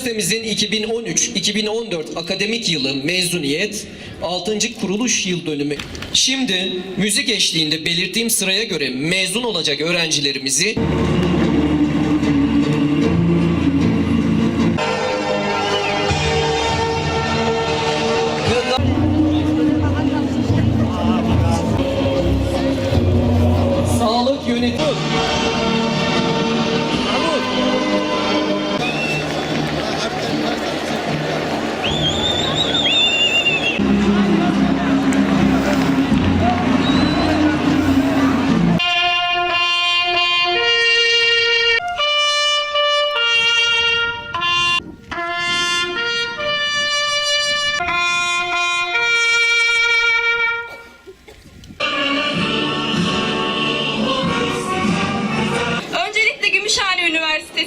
Üniversitemizin 2013-2014 akademik yılı mezuniyet 6. kuruluş yıl dönümü. Şimdi müzik eşliğinde belirttiğim sıraya göre mezun olacak öğrencilerimizi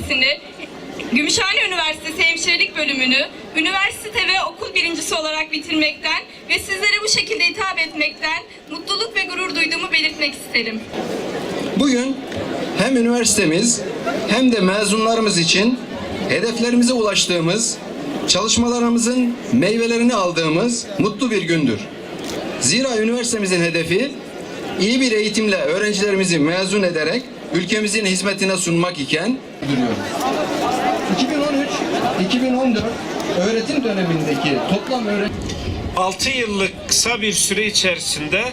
Üniversitesi'ni, Gümüşhane Üniversitesi Hemşirelik Bölümünü üniversite ve okul birincisi olarak bitirmekten ve sizlere bu şekilde hitap etmekten mutluluk ve gurur duyduğumu belirtmek isterim. Bugün hem üniversitemiz hem de mezunlarımız için hedeflerimize ulaştığımız, çalışmalarımızın meyvelerini aldığımız mutlu bir gündür. Zira üniversitemizin hedefi iyi bir eğitimle öğrencilerimizi mezun ederek ülkemizin hizmetine sunmak iken duruyoruz. 2013-2014 öğretim dönemindeki toplam öğretim 6 yıllık kısa bir süre içerisinde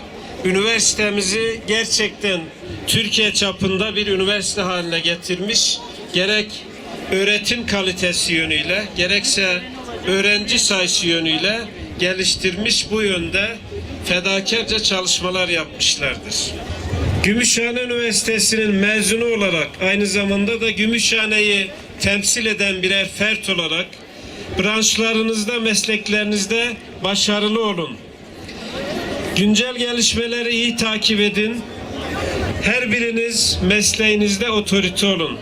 üniversitemizi gerçekten Türkiye çapında bir üniversite haline getirmiş. Gerek öğretim kalitesi yönüyle gerekse öğrenci sayısı yönüyle geliştirmiş bu yönde fedakarca çalışmalar yapmışlardır. Gümüşhane Üniversitesi'nin mezunu olarak aynı zamanda da Gümüşhane'yi temsil eden birer fert olarak branşlarınızda, mesleklerinizde başarılı olun. Güncel gelişmeleri iyi takip edin. Her biriniz mesleğinizde otorite olun.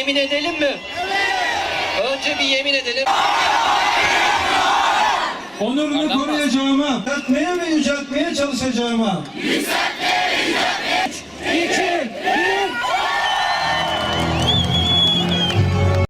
Yemin edelim mi? Önce bir yemin edelim. Onurunu koruyacağıma, yükseltmeye ve yüceltmeye çalışacağıma. Yükseltmeye, yüceltmeye.